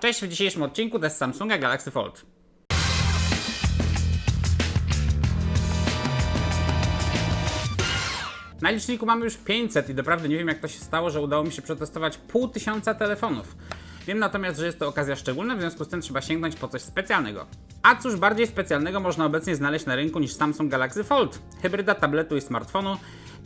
Cześć, w dzisiejszym odcinku test Samsunga Galaxy Fold. Na liczniku mamy już 500 i doprawdy nie wiem jak to się stało, że udało mi się przetestować pół tysiąca telefonów. Wiem natomiast, że jest to okazja szczególna, w związku z tym trzeba sięgnąć po coś specjalnego. A cóż bardziej specjalnego można obecnie znaleźć na rynku niż Samsung Galaxy Fold? Hybryda tabletu i smartfonu,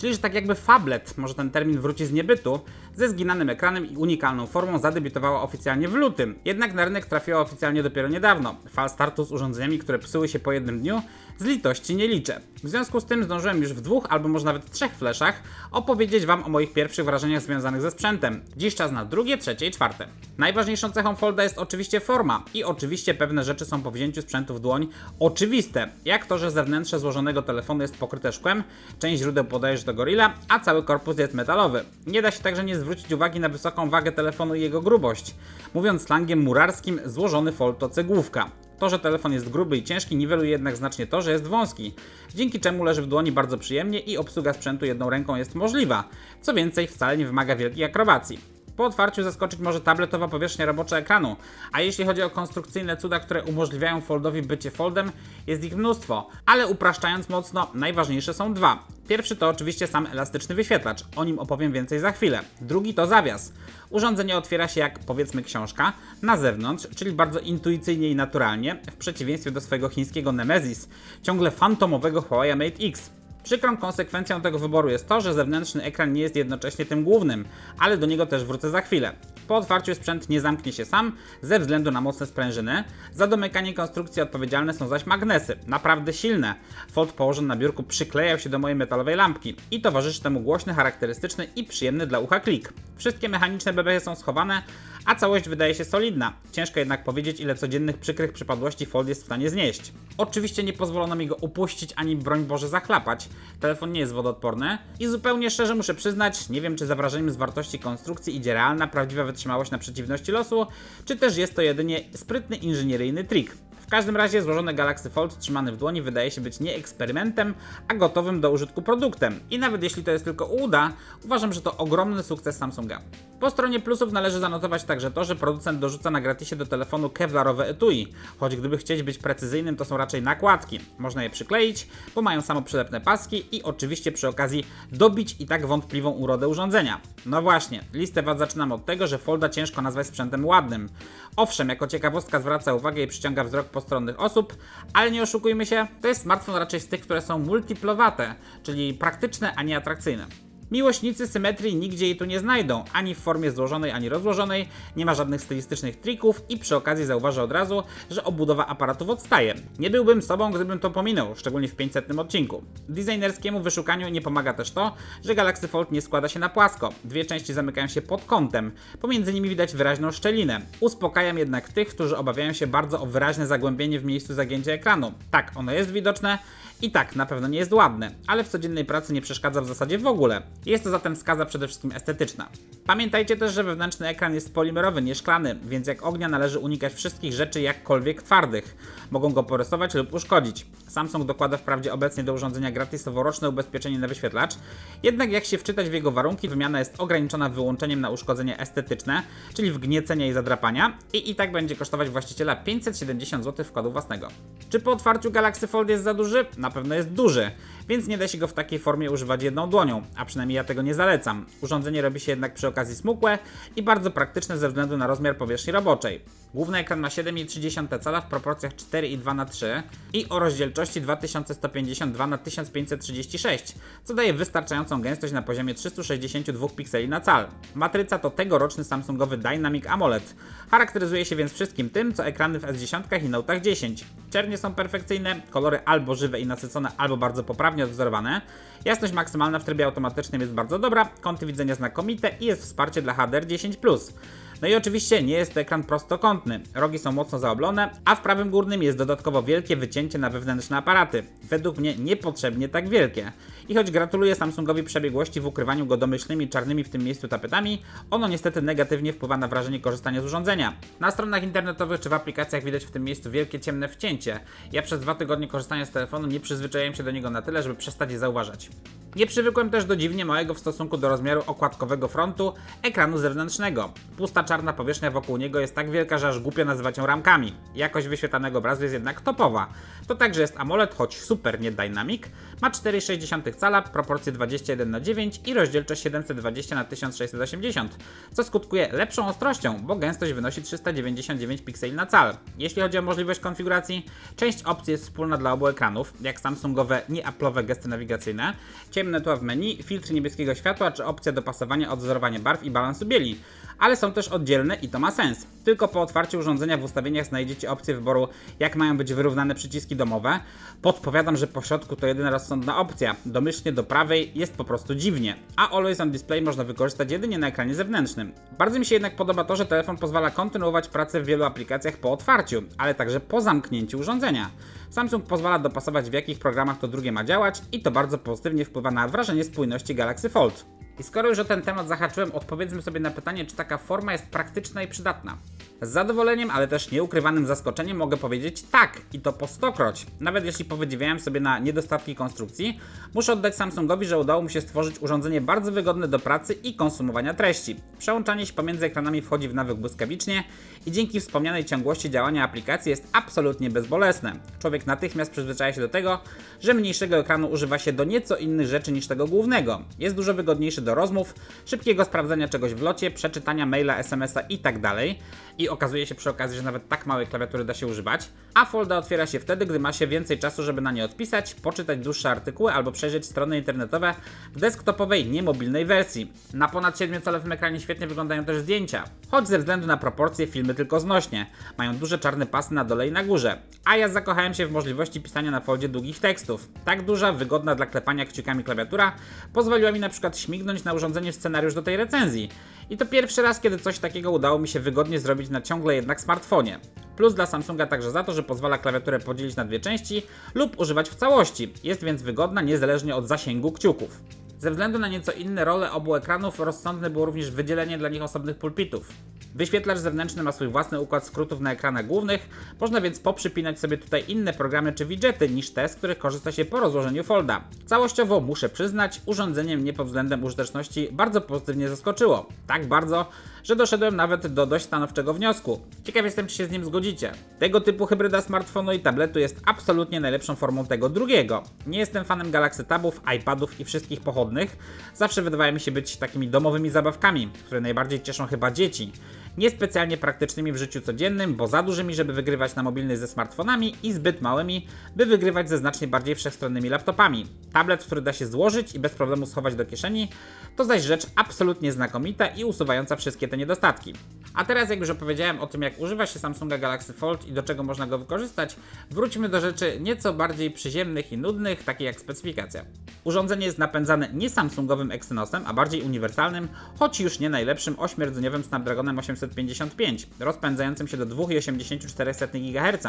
czyli że tak jakby fablet, może ten termin wróci z niebytu, ze zginanym ekranem i unikalną formą zadebiutowała oficjalnie w lutym. Jednak na rynek trafiła oficjalnie dopiero niedawno. Fal startu z urządzeniami, które psuły się po jednym dniu, z litości nie liczę. W związku z tym zdążyłem już w dwóch albo może nawet trzech fleszach opowiedzieć Wam o moich pierwszych wrażeniach związanych ze sprzętem. Dziś czas na drugie, trzecie i czwarte. Najważniejszą cechą Folda jest oczywiście forma i oczywiście pewne rzeczy są po wzięciu sprzętu w dłoń oczywiste, jak to, że zewnętrzne złożonego telefonu jest pokryte szkłem, część źródeł podaje, że to Gorilla, a cały korpus jest metalowy. Nie da się także nie zwrócić uwagi na wysoką wagę telefonu i jego grubość. Mówiąc slangiem murarskim, złożony Fold to cegłówka. To, że telefon jest gruby i ciężki, niweluje jednak znacznie to, że jest wąski, dzięki czemu leży w dłoni bardzo przyjemnie i obsługa sprzętu jedną ręką jest możliwa. Co więcej, wcale nie wymaga wielkiej akrobacji. Po otwarciu zaskoczyć może tabletowa powierzchnia robocza ekranu, a jeśli chodzi o konstrukcyjne cuda, które umożliwiają Foldowi bycie Foldem, jest ich mnóstwo, ale upraszczając mocno, najważniejsze są dwa. Pierwszy to oczywiście sam elastyczny wyświetlacz, o nim opowiem więcej za chwilę. Drugi to zawias. Urządzenie otwiera się jak powiedzmy książka, na zewnątrz, czyli bardzo intuicyjnie i naturalnie, w przeciwieństwie do swojego chińskiego Nemesis, ciągle fantomowego Huawei Mate X. Przykrą konsekwencją tego wyboru jest to, że zewnętrzny ekran nie jest jednocześnie tym głównym, ale do niego też wrócę za chwilę. Po otwarciu sprzęt nie zamknie się sam, ze względu na mocne sprężyny. Za domykanie konstrukcji odpowiedzialne są zaś magnesy, naprawdę silne. Fold położony na biurku przyklejał się do mojej metalowej lampki i towarzyszy temu głośny, charakterystyczny i przyjemny dla ucha klik. Wszystkie mechaniczne bebechy są schowane, a całość wydaje się solidna. Ciężko jednak powiedzieć, ile codziennych przykrych przypadłości Fold jest w stanie znieść. Oczywiście nie pozwolono mi go upuścić ani broń Boże zachlapać. Telefon nie jest wodoodporny i zupełnie szczerze muszę przyznać, nie wiem czy za wrażeniem z wartości konstrukcji idzie realna, prawdziwa wytrzymałość na przeciwności losu, czy też jest to jedynie sprytny inżynieryjny trik. Każdym razie złożony Galaxy Fold trzymany w dłoni wydaje się być nie eksperymentem, a gotowym do użytku produktem. I nawet jeśli to jest tylko uda, uważam, że to ogromny sukces Samsunga. Po stronie plusów należy zanotować także to, że producent dorzuca na gratisie do telefonu kevlarowe etui, choć gdyby chcieć być precyzyjnym, to są raczej nakładki. Można je przykleić, bo mają samoprzylepne paski i oczywiście przy okazji dobić i tak wątpliwą urodę urządzenia. No właśnie, listę wad zaczynam od tego, że Folda ciężko nazwać sprzętem ładnym. Owszem, jako ciekawostka zwraca uwagę i przyciąga wzrok postronnych osób, ale nie oszukujmy się, to jest smartfon raczej z tych, które są multiplowate, czyli praktyczne, a nie atrakcyjne. Miłośnicy symetrii nigdzie jej tu nie znajdą, ani w formie złożonej, ani rozłożonej, nie ma żadnych stylistycznych trików i przy okazji zauważę od razu, że obudowa aparatów odstaje. Nie byłbym sobą, gdybym to pominął, szczególnie w 500 odcinku. Designerskiemu wyszukaniu nie pomaga też to, że Galaxy Fold nie składa się na płasko. Dwie części zamykają się pod kątem, pomiędzy nimi widać wyraźną szczelinę. Uspokajam jednak tych, którzy obawiają się bardzo o wyraźne zagłębienie w miejscu zagięcia ekranu. Tak, ono jest widoczne, i tak, na pewno nie jest ładne, ale w codziennej pracy nie przeszkadza w zasadzie w ogóle. Jest to zatem wskaza przede wszystkim estetyczna. Pamiętajcie też, że wewnętrzny ekran jest polimerowy, nie szklany, więc jak ognia należy unikać wszystkich rzeczy jakkolwiek twardych. Mogą go porysować lub uszkodzić. Samsung dokłada wprawdzie obecnie do urządzenia gratisowo roczne ubezpieczenie na wyświetlacz, jednak jak się wczytać w jego warunki, wymiana jest ograniczona wyłączeniem na uszkodzenia estetyczne, czyli wgniecenia i zadrapania i i tak będzie kosztować właściciela 570 zł wkładu własnego. Czy po otwarciu Galaxy Fold jest za duży? Na pewno jest duży, więc nie da się go w takiej formie używać jedną dłonią, a przynajmniej ja tego nie zalecam. Urządzenie robi się jednak przy okazji smukłe i bardzo praktyczne ze względu na rozmiar powierzchni roboczej. Główny ekran ma 7,3 cala w proporcjach 4,2 na 3 i o rozdzielczości 2152 na 1536, co daje wystarczającą gęstość na poziomie 362 pikseli na cal. Matryca to tegoroczny Samsungowy Dynamic AMOLED. Charakteryzuje się więc wszystkim tym, co ekrany w S10 i Note 10. Czernie są perfekcyjne, kolory albo żywe i nasycone, albo bardzo poprawnie odwzorowane. Jasność maksymalna w trybie automatycznym jest bardzo dobra, kąty widzenia znakomite i jest wsparcie dla HDR10+. No i oczywiście nie jest to ekran prostokątny. Rogi są mocno zaoblone, a w prawym górnym jest dodatkowo wielkie wycięcie na wewnętrzne aparaty. Według mnie niepotrzebnie tak wielkie. I choć gratuluję Samsungowi przebiegłości w ukrywaniu go domyślnymi czarnymi w tym miejscu tapetami, ono niestety negatywnie wpływa na wrażenie korzystania z urządzenia. Na stronach internetowych czy w aplikacjach widać w tym miejscu wielkie ciemne wcięcie. Ja przez dwa tygodnie korzystania z telefonu nie przyzwyczaiłem się do niego na tyle, żeby przestać je zauważać. Nie przywykłem też do dziwnie małego w stosunku do rozmiaru okładkowego frontu ekranu zewnętrznego. Pusta czarna powierzchnia wokół niego jest tak wielka, że aż głupio nazywać ją ramkami. Jakość wyświetlanego obrazu jest jednak topowa. To także jest AMOLED, choć super nie Dynamic. Ma 4,6 cala, proporcje 21 na 9 i rozdzielczość 720 na 1680, co skutkuje lepszą ostrością, bo gęstość wynosi 399 pikseli na cal. Jeśli chodzi o możliwość konfiguracji, część opcji jest wspólna dla obu ekranów, jak Samsungowe nie-Apple'owe gesty nawigacyjne, ciemne tła w menu, filtr niebieskiego światła czy opcja dopasowania odzorowania barw i balansu bieli. Ale są też oddzielne i to ma sens. Tylko po otwarciu urządzenia w ustawieniach znajdziecie opcję wyboru, jak mają być wyrównane przyciski domowe. Podpowiadam, że po środku to jedyna rozsądna opcja. Domyślnie do prawej jest po prostu dziwnie. A Always on Display można wykorzystać jedynie na ekranie zewnętrznym. Bardzo mi się jednak podoba to, że telefon pozwala kontynuować pracę w wielu aplikacjach po otwarciu, ale także po zamknięciu urządzenia. Samsung pozwala dopasować w jakich programach to drugie ma działać i to bardzo pozytywnie wpływa na wrażenie spójności Galaxy Fold. I skoro już o ten temat zahaczyłem, odpowiedzmy sobie na pytanie, czy taka forma jest praktyczna i przydatna. Z zadowoleniem, ale też nieukrywanym zaskoczeniem mogę powiedzieć tak i to po stokroć. Nawet jeśli powydziwiałem sobie na niedostatki konstrukcji, muszę oddać Samsungowi, że udało mu się stworzyć urządzenie bardzo wygodne do pracy i konsumowania treści. Przełączanie się pomiędzy ekranami wchodzi w nawyk błyskawicznie i dzięki wspomnianej ciągłości działania aplikacji jest absolutnie bezbolesne. Człowiek natychmiast przyzwyczaja się do tego, że mniejszego ekranu używa się do nieco innych rzeczy niż tego głównego. Jest dużo wygodniejszy do rozmów, szybkiego sprawdzenia czegoś w locie, przeczytania maila, smsa itd. I okazuje się przy okazji, że nawet tak małej klawiatury da się używać. A folda otwiera się wtedy, gdy ma się więcej czasu, żeby na nie odpisać, poczytać dłuższe artykuły albo przejrzeć strony internetowe w desktopowej, niemobilnej wersji. Na ponad 7-calowym ekranie świetnie wyglądają też zdjęcia, choć ze względu na proporcje filmy tylko znośnie. Mają duże czarne pasy na dole i na górze. A ja zakochałem się w możliwości pisania na foldzie długich tekstów. Tak duża, wygodna dla klepania kciukami klawiatura pozwoliła mi na przykład śmignąć na urządzeniu scenariusz do tej recenzji. I to pierwszy raz, kiedy coś takiego udało mi się wygodnie zrobić na ciągle jednak smartfonie. Plus dla Samsunga także za to, że pozwala klawiaturę podzielić na dwie części lub używać w całości. Jest więc wygodna niezależnie od zasięgu kciuków. Ze względu na nieco inne role obu ekranów rozsądne było również wydzielenie dla nich osobnych pulpitów. Wyświetlacz zewnętrzny ma swój własny układ skrótów na ekranach głównych, można więc poprzypinać sobie tutaj inne programy czy widgety niż te, z których korzysta się po rozłożeniu folda. Całościowo muszę przyznać, urządzenie mnie pod względem użyteczności bardzo pozytywnie zaskoczyło. Tak bardzo, że doszedłem nawet do dość stanowczego wniosku. Ciekaw jestem, czy się z nim zgodzicie. Tego typu hybryda smartfonu i tabletu jest absolutnie najlepszą formą tego drugiego. Nie jestem fanem Galaxy Tabów, iPadów i wszystkich pochodnych. Zawsze wydawały mi się być takimi domowymi zabawkami, które najbardziej cieszą chyba dzieci. Niespecjalnie praktycznymi w życiu codziennym, bo za dużymi, żeby wygrywać na mobilny ze smartfonami i zbyt małymi, by wygrywać ze znacznie bardziej wszechstronnymi laptopami. Tablet, który da się złożyć i bez problemu schować do kieszeni, to zaś rzecz absolutnie znakomita i usuwająca wszystkie te niedostatki. A teraz, jak już opowiedziałem o tym, jak używa się Samsunga Galaxy Fold i do czego można go wykorzystać, wróćmy do rzeczy nieco bardziej przyziemnych i nudnych, takie jak specyfikacja. Urządzenie jest napędzane nie Samsungowym Exynosem, a bardziej uniwersalnym, choć już nie najlepszym 8-rdzeniowym Snapdragonem 855, rozpędzającym się do 2,84 GHz.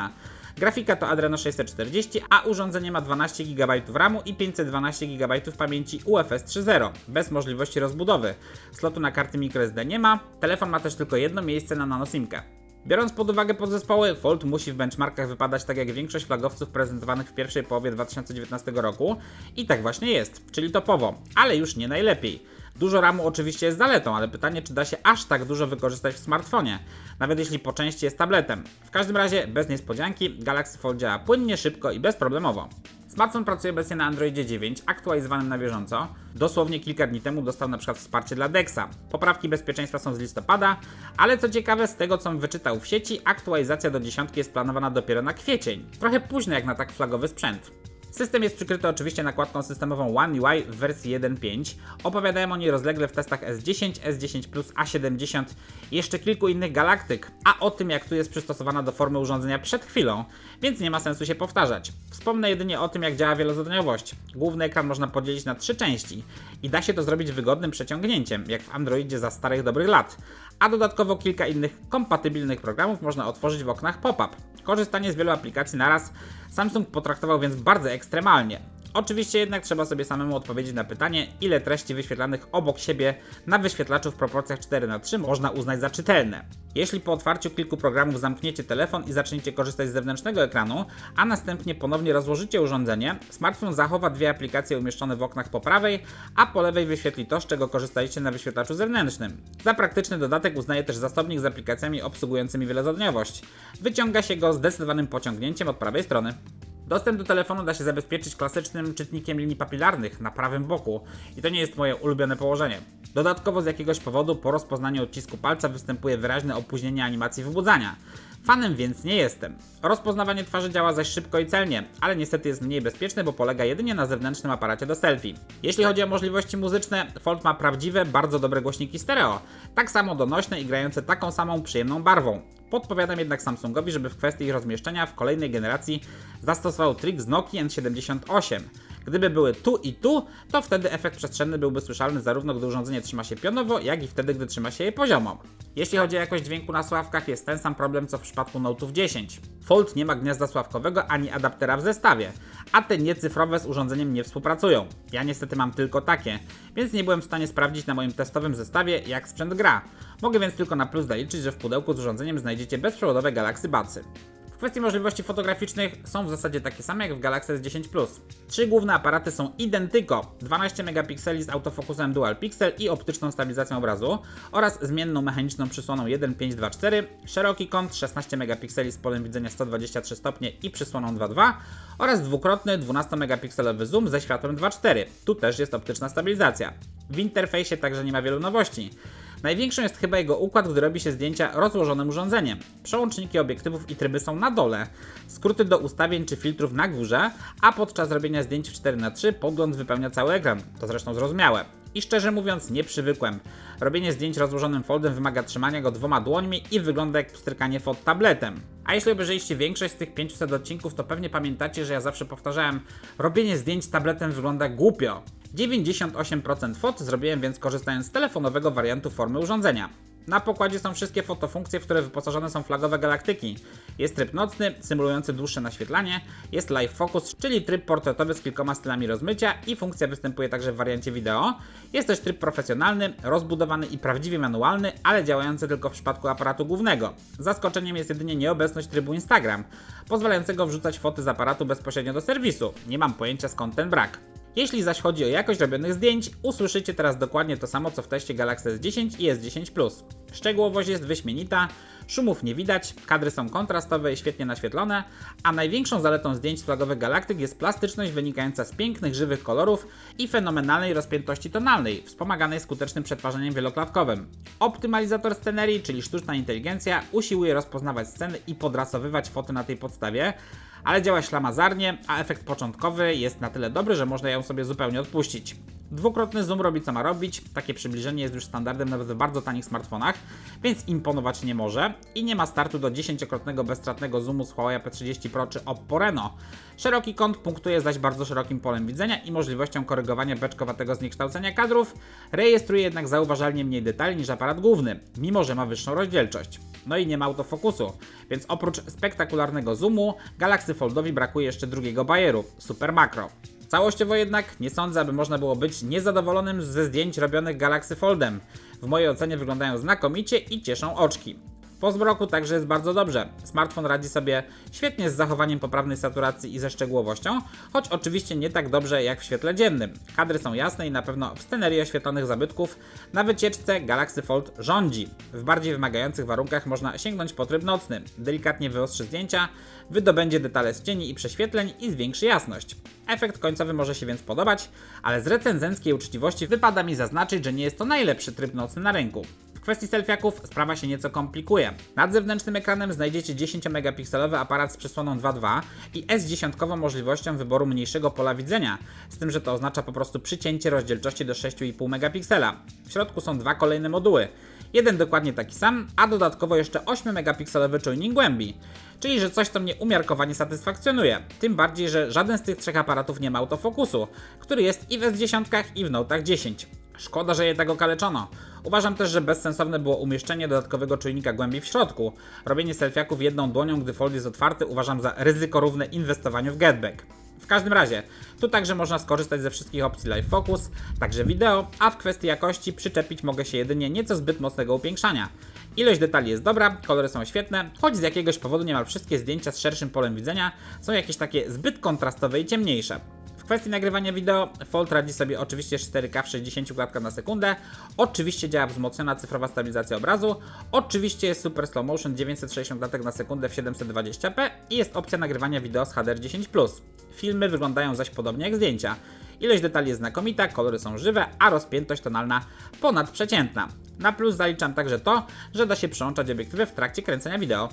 Grafika to Adreno 640, a urządzenie ma 12 GB RAMu i 512 GB pamięci UFS 3.0, bez możliwości rozbudowy. Slotu na karty microSD nie ma, telefon ma też tylko jedno miejsce na nanosimkę. Biorąc pod uwagę podzespoły, Fold musi w benchmarkach wypadać tak jak większość flagowców prezentowanych w pierwszej połowie 2019 roku i tak właśnie jest, czyli topowo, ale już nie najlepiej. Dużo RAMu oczywiście jest zaletą, ale pytanie, czy da się aż tak dużo wykorzystać w smartfonie, nawet jeśli po części jest tabletem. W każdym razie, bez niespodzianki, Galaxy Fold działa płynnie, szybko i bezproblemowo. Smartfon pracuje obecnie na Androidzie 9, aktualizowanym na bieżąco. Dosłownie kilka dni temu dostał na przykład wsparcie dla DeXa. Poprawki bezpieczeństwa są z listopada, ale co ciekawe, z tego co wyczytał w sieci, aktualizacja do dziesiątki jest planowana dopiero na kwiecień. Trochę późno jak na tak flagowy sprzęt. System jest przykryty oczywiście nakładką systemową One UI w wersji 1.5. Opowiadałem o niej rozlegle w testach S10, S10 Plus, A70 i jeszcze kilku innych galaktyk, a o tym jak tu jest przystosowana do formy urządzenia przed chwilą, więc nie ma sensu się powtarzać. Wspomnę jedynie o tym jak działa wielozadaniowość. Główny ekran można podzielić na trzy części i da się to zrobić wygodnym przeciągnięciem, jak w Androidzie za starych dobrych lat. A dodatkowo kilka innych kompatybilnych programów można otworzyć w oknach pop-up. Korzystanie z wielu aplikacji naraz Samsung potraktował więc bardzo ekstremalnie. Oczywiście jednak trzeba sobie samemu odpowiedzieć na pytanie, ile treści wyświetlanych obok siebie na wyświetlaczu w proporcjach 4 na 3 można uznać za czytelne. Jeśli po otwarciu kilku programów zamkniecie telefon i zaczniecie korzystać z zewnętrznego ekranu, a następnie ponownie rozłożycie urządzenie, smartfon zachowa dwie aplikacje umieszczone w oknach po prawej, a po lewej wyświetli to, z czego korzystaliście na wyświetlaczu zewnętrznym. Za praktyczny dodatek uznaje też zasobnik z aplikacjami obsługującymi wielozadniowość. Wyciąga się go zdecydowanym pociągnięciem od prawej strony. Dostęp do telefonu da się zabezpieczyć klasycznym czytnikiem linii papilarnych na prawym boku i to nie jest moje ulubione położenie. Dodatkowo z jakiegoś powodu po rozpoznaniu odcisku palca występuje wyraźne opóźnienie animacji wybudzania. Fanem więc nie jestem. Rozpoznawanie twarzy działa zaś szybko i celnie, ale niestety jest mniej bezpieczne, bo polega jedynie na zewnętrznym aparacie do selfie. Jeśli chodzi o możliwości muzyczne, Fold ma prawdziwe, bardzo dobre głośniki stereo, tak samo donośne i grające taką samą przyjemną barwą. Podpowiadam jednak Samsungowi, żeby w kwestii ich rozmieszczenia w kolejnej generacji zastosował trik z Nokia N78. Gdyby były tu i tu, to wtedy efekt przestrzenny byłby słyszalny zarówno gdy urządzenie trzyma się pionowo, jak i wtedy, gdy trzyma się je poziomo. Jeśli chodzi o jakość dźwięku na sławkach, jest ten sam problem co w przypadku Note'ów 10. Fold nie ma gniazda sławkowego ani adaptera w zestawie, a te niecyfrowe z urządzeniem nie współpracują. Ja niestety mam tylko takie, więc nie byłem w stanie sprawdzić na moim testowym zestawie jak sprzęt gra. Mogę więc tylko na plus zaliczyć, że w pudełku z urządzeniem znajdziecie bezprzewodowe Galaxy Budsy. W kwestii możliwości fotograficznych są w zasadzie takie same jak w Galaxy S10 Plus. Trzy główne aparaty są identyko: 12 megapikseli z autofokusem dual pixel i optyczną stabilizacją obrazu oraz zmienną mechaniczną przysłoną 1.5.2.4, szeroki kąt 16 megapikseli z polem widzenia 123 stopnie i przysłoną 2.2 oraz dwukrotny 12 megapikselowy zoom ze światłem 2.4. Tu też jest optyczna stabilizacja. W interfejsie także nie ma wielu nowości. Największą jest chyba jego układ, gdy robi się zdjęcia rozłożonym urządzeniem. Przełączniki obiektywów i tryby są na dole, skróty do ustawień czy filtrów na górze, a podczas robienia zdjęć w 4x3 podgląd wypełnia cały ekran. To zresztą zrozumiałe. I szczerze mówiąc, nie przywykłem. Robienie zdjęć rozłożonym foldem wymaga trzymania go dwoma dłońmi i wygląda jak pstrykanie fot tabletem. A jeśli obejrzeliście większość z tych 500 odcinków, to pewnie pamiętacie, że ja zawsze powtarzałem, robienie zdjęć tabletem wygląda głupio. 98% fot zrobiłem więc korzystając z telefonowego wariantu formy urządzenia. Na pokładzie są wszystkie fotofunkcje, w które wyposażone są flagowe galaktyki. Jest tryb nocny, symulujący dłuższe naświetlanie, jest live focus, czyli tryb portretowy z kilkoma stylami rozmycia i funkcja występuje także w wariancie wideo. Jest też tryb profesjonalny, rozbudowany i prawdziwie manualny, ale działający tylko w przypadku aparatu głównego. Zaskoczeniem jest jedynie nieobecność trybu Instagram, pozwalającego wrzucać foty z aparatu bezpośrednio do serwisu. Nie mam pojęcia skąd ten brak. Jeśli zaś chodzi o jakość robionych zdjęć, usłyszycie teraz dokładnie to samo co w teście Galaxy S10 i S10 Plus. Szczegółowość jest wyśmienita, szumów nie widać, kadry są kontrastowe i świetnie naświetlone, a największą zaletą zdjęć flagowych galaktyk jest plastyczność wynikająca z pięknych, żywych kolorów i fenomenalnej rozpiętości tonalnej, wspomaganej skutecznym przetwarzaniem wieloklatkowym. Optymalizator scenerii, czyli sztuczna inteligencja, usiłuje rozpoznawać sceny i podrasowywać foty na tej podstawie, ale działa ślamazarnie, a efekt początkowy jest na tyle dobry, że można ją sobie zupełnie odpuścić. Dwukrotny zoom robi co ma robić, takie przybliżenie jest już standardem nawet w bardzo tanich smartfonach, więc imponować nie może i nie ma startu do 10-krotnego bezstratnego zoomu z Huawei P30 Pro czy Oppo Reno. Szeroki kąt punktuje zaś bardzo szerokim polem widzenia i możliwością korygowania beczkowatego zniekształcenia kadrów, rejestruje jednak zauważalnie mniej detali niż aparat główny, mimo że ma wyższą rozdzielczość. No i nie ma autofokusu, więc oprócz spektakularnego zoomu, Galaxy Foldowi brakuje jeszcze drugiego bajeru, Super Macro. Całościowo jednak nie sądzę, aby można było być niezadowolonym ze zdjęć robionych Galaxy Foldem. W mojej ocenie wyglądają znakomicie i cieszą oczki. Po zmroku także jest bardzo dobrze. Smartfon radzi sobie świetnie z zachowaniem poprawnej saturacji i ze szczegółowością, choć oczywiście nie tak dobrze jak w świetle dziennym. Kadry są jasne i na pewno w scenerii oświetlonych zabytków na wycieczce Galaxy Fold rządzi. W bardziej wymagających warunkach można sięgnąć po tryb nocny. Delikatnie wyostrzy zdjęcia, wydobędzie detale z cieni i prześwietleń i zwiększy jasność. Efekt końcowy może się więc podobać, ale z recenzenckiej uczciwości wypada mi zaznaczyć, że nie jest to najlepszy tryb nocny na rynku. Kwestii selfiaków sprawa się nieco komplikuje. Nad zewnętrznym ekranem znajdziecie 10-megapikselowy aparat z przysłoną 2.2 i S10 możliwością wyboru mniejszego pola widzenia, z tym, że to oznacza po prostu przycięcie rozdzielczości do 6,5 megapiksela. W środku są dwa kolejne moduły. Jeden dokładnie taki sam, a dodatkowo jeszcze 8-megapikselowy czujnik głębi. Czyli, że coś to mnie umiarkowanie satysfakcjonuje. Tym bardziej, że żaden z tych trzech aparatów nie ma autofokusu, który jest i w S10 i w Note'ach 10. Szkoda, że je tak okaleczono. Uważam też, że bezsensowne było umieszczenie dodatkowego czujnika głębi w środku. Robienie selfiaków jedną dłonią, gdy fold jest otwarty, uważam za ryzyko równe inwestowaniu w getback. W każdym razie, tu także można skorzystać ze wszystkich opcji Live Focus, także wideo, a w kwestii jakości przyczepić mogę się jedynie nieco zbyt mocnego upiększania. Ilość detali jest dobra, kolory są świetne, choć z jakiegoś powodu niemal wszystkie zdjęcia z szerszym polem widzenia są jakieś takie zbyt kontrastowe i ciemniejsze. W kwestii nagrywania wideo, Fold radzi sobie oczywiście 4K w 60 klatkach na sekundę, oczywiście działa wzmocniona cyfrowa stabilizacja obrazu, oczywiście jest super slow motion 960 klatek na sekundę w 720p i jest opcja nagrywania wideo z HDR10+. Filmy wyglądają zaś podobnie jak zdjęcia. Ilość detali jest znakomita, kolory są żywe, a rozpiętość tonalna ponadprzeciętna. Na plus zaliczam także to, że da się przełączać obiektywy w trakcie kręcenia wideo.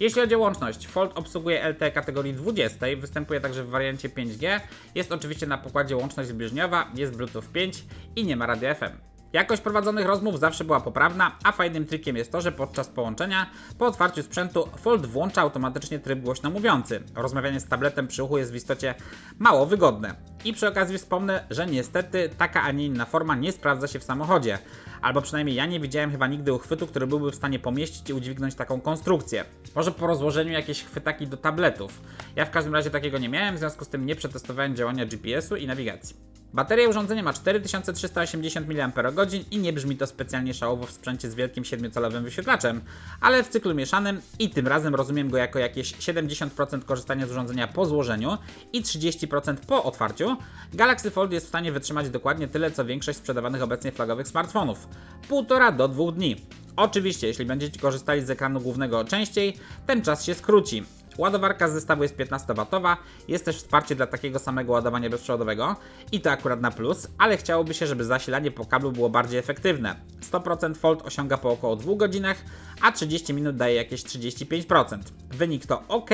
Jeśli chodzi o łączność, Fold obsługuje LTE kategorii 20, występuje także w wariancie 5G, jest oczywiście na pokładzie łączność zbliżniowa, jest Bluetooth 5 i nie ma radia FM. Jakość prowadzonych rozmów zawsze była poprawna, a fajnym trikiem jest to, że podczas połączenia, po otwarciu sprzętu, Fold włącza automatycznie tryb głośno mówiący. Rozmawianie z tabletem przy uchu jest w istocie mało wygodne. I przy okazji wspomnę, że niestety taka, a nie inna forma nie sprawdza się w samochodzie. Albo przynajmniej ja nie widziałem chyba nigdy uchwytu, który byłby w stanie pomieścić i udźwignąć taką konstrukcję. Może po rozłożeniu jakieś chwytaki do tabletów. Ja w każdym razie takiego nie miałem, w związku z tym nie przetestowałem działania GPS-u i nawigacji. Bateria urządzenia ma 4380 mAh i nie brzmi to specjalnie szałowo w sprzęcie z wielkim 7-calowym wyświetlaczem, ale w cyklu mieszanym i tym razem rozumiem go jako jakieś 70% korzystania z urządzenia po złożeniu i 30% po otwarciu, Galaxy Fold jest w stanie wytrzymać dokładnie tyle co większość sprzedawanych obecnie flagowych smartfonów. Półtora do dwóch dni. Oczywiście, jeśli będziecie korzystali z ekranu głównego częściej, ten czas się skróci. Ładowarka z zestawu jest 15W, jest też wsparcie dla takiego samego ładowania bezprzewodowego i to akurat na plus, ale chciałoby się, żeby zasilanie po kablu było bardziej efektywne. 100% Fold osiąga po około 2 godzinach, a 30 minut daje jakieś 35%. Wynik to ok,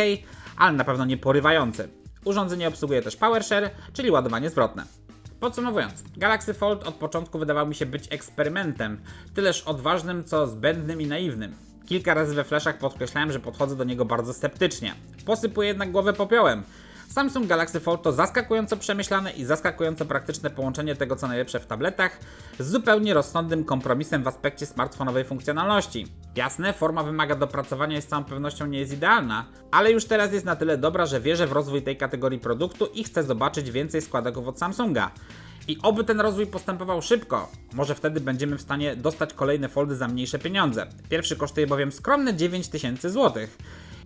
ale na pewno nie porywający. Urządzenie obsługuje też PowerShare, czyli ładowanie zwrotne. Podsumowując, Galaxy Fold od początku wydawał mi się być eksperymentem, tyleż odważnym co zbędnym i naiwnym. Kilka razy we flashach podkreślałem, że podchodzę do niego bardzo sceptycznie. Posypuję jednak głowę popiołem. Samsung Galaxy Fold to zaskakująco przemyślane i zaskakująco praktyczne połączenie tego co najlepsze w tabletach z zupełnie rozsądnym kompromisem w aspekcie smartfonowej funkcjonalności. Jasne, forma wymaga dopracowania i z całą pewnością nie jest idealna, ale już teraz jest na tyle dobra, że wierzę w rozwój tej kategorii produktu i chcę zobaczyć więcej składoków od Samsunga. I oby ten rozwój postępował szybko. Może wtedy będziemy w stanie dostać kolejne foldy za mniejsze pieniądze. Pierwszy kosztuje bowiem skromne 9000 zł.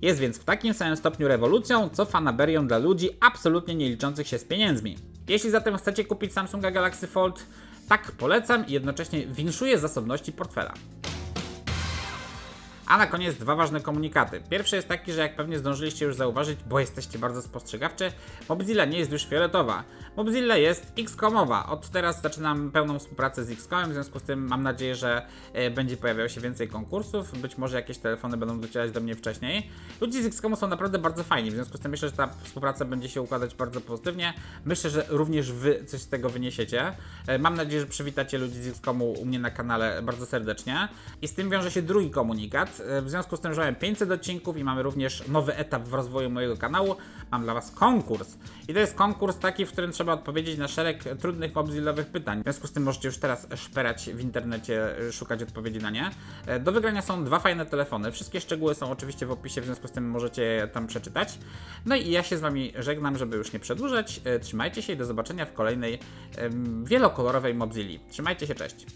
Jest więc w takim samym stopniu rewolucją, co fanaberią dla ludzi absolutnie nie liczących się z pieniędzmi. Jeśli zatem chcecie kupić Samsunga Galaxy Fold, tak polecam i jednocześnie winszuję zasobności portfela. A na koniec dwa ważne komunikaty. Pierwszy jest taki, że jak pewnie zdążyliście już zauważyć, bo jesteście bardzo spostrzegawczy, Mobzilla nie jest już fioletowa. Mobzilla jest X-komowa. Od teraz zaczynam pełną współpracę z X-comem, w związku z tym mam nadzieję, że e, będzie pojawiało się więcej konkursów. Być może jakieś telefony będą docierać do mnie wcześniej. Ludzie z X-comu są naprawdę bardzo fajni, w związku z tym myślę, że ta współpraca będzie się układać bardzo pozytywnie. Myślę, że również wy coś z tego wyniesiecie. E, mam nadzieję, że przywitacie ludzi z X-comu u mnie na kanale bardzo serdecznie. I z tym wiąże się drugi komunikat. E, W związku z tym, że mamy 500 odcinków i mamy również nowy etap w rozwoju mojego kanału, mam dla Was konkurs. I to jest konkurs taki, w którym trzeba odpowiedzieć na szereg trudnych mobzilowych pytań. W związku z tym możecie już teraz szperać w internecie, e, szukać odpowiedzi na nie. E, Do wygrania są dwa fajne telefony. Wszystkie szczegóły są oczywiście w opisie, w związku z tym możecie tam przeczytać. No i ja się z Wami żegnam, żeby już nie przedłużać. Trzymajcie się i do zobaczenia w kolejnej wielokolorowej Mobzili. Trzymajcie się, cześć.